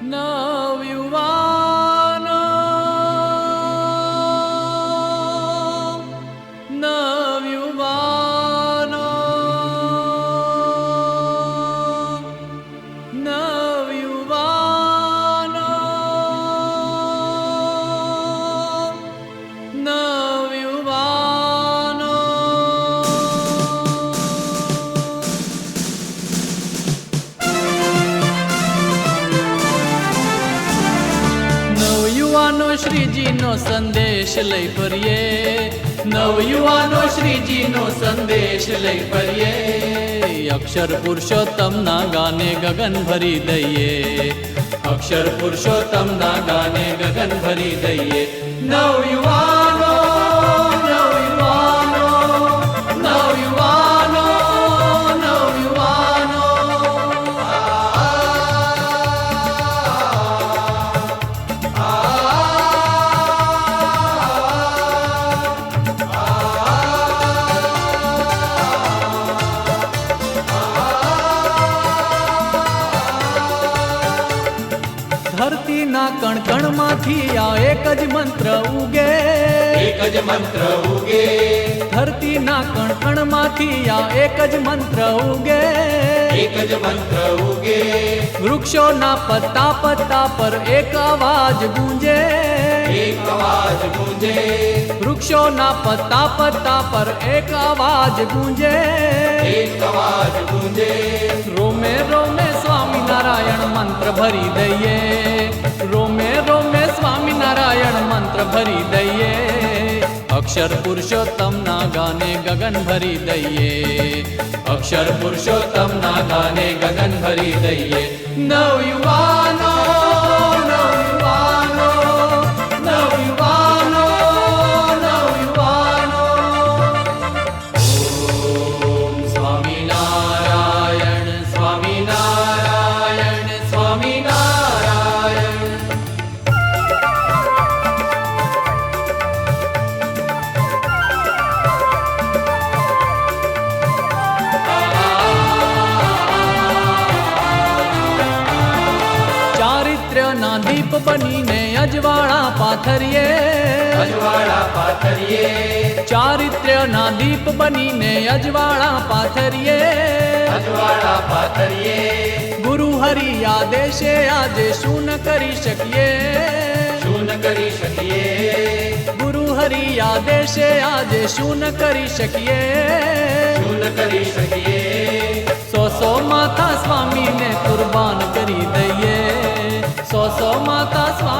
No. શ્રીજીનો સંદેશ લઈ ફરીએ. નવયુવાનો શ્રીજીનો સંદેશ લઈ ફરીએ. અક્ષર પુરુષોત્તમના ગાને ગગન ભરી દઈએ. અક્ષર પુરુષોત્તમના ગાને ગગન ભરી દઈએ. નવયુવાનો ધરતીના કણ કણમાંથી આ એક જ મંત્ર ઉગે એક જ મંત્ર ઉગે ધરતીના કણ કણમાંથી આ એક જ મંત્ર ઉગે એક જ મંત્ર ઉગે વૃક્ષોના પત્તા પત્તા પર એક અવાજ ગૂંજે એક અવાજ ગુંજે વૃક્ષોના પત્તા પત્તા પર એક અવાજ ગૂંજે એક અવાજ ગુંજે રોમે રોમે સ્વામિનારાયણ મંત્ર ભરી દઈએ ભરી દઈએ અક્ષર પુરુષોત્તમના ગાને ગગન ભરી દઈએ અક્ષર પુરુષોત્તમના ગાને ગગન ભરી દઈએ નવયુવાનો નવયુવાનો ચારિત્ર્યના દીપ બનીને અજવાળા પાથરીએ. અજવાળા પાથરીએ. ચારિત્ર્યના દીપ બનીને અજવાળા પાથરીએ. અજવાળા પાથરીએ. ગુરુ હરિ આદેશે આજે શું ન કરી શકીએ? શું ન કરી શકીએ? ગુરુ હરિ આદેશે આજે શું ન કરી શકીએ? શું ન કરી શકીએ? સો સો માતા સ્વામીને કુરબાન કરી દઈએ. माता स्वामी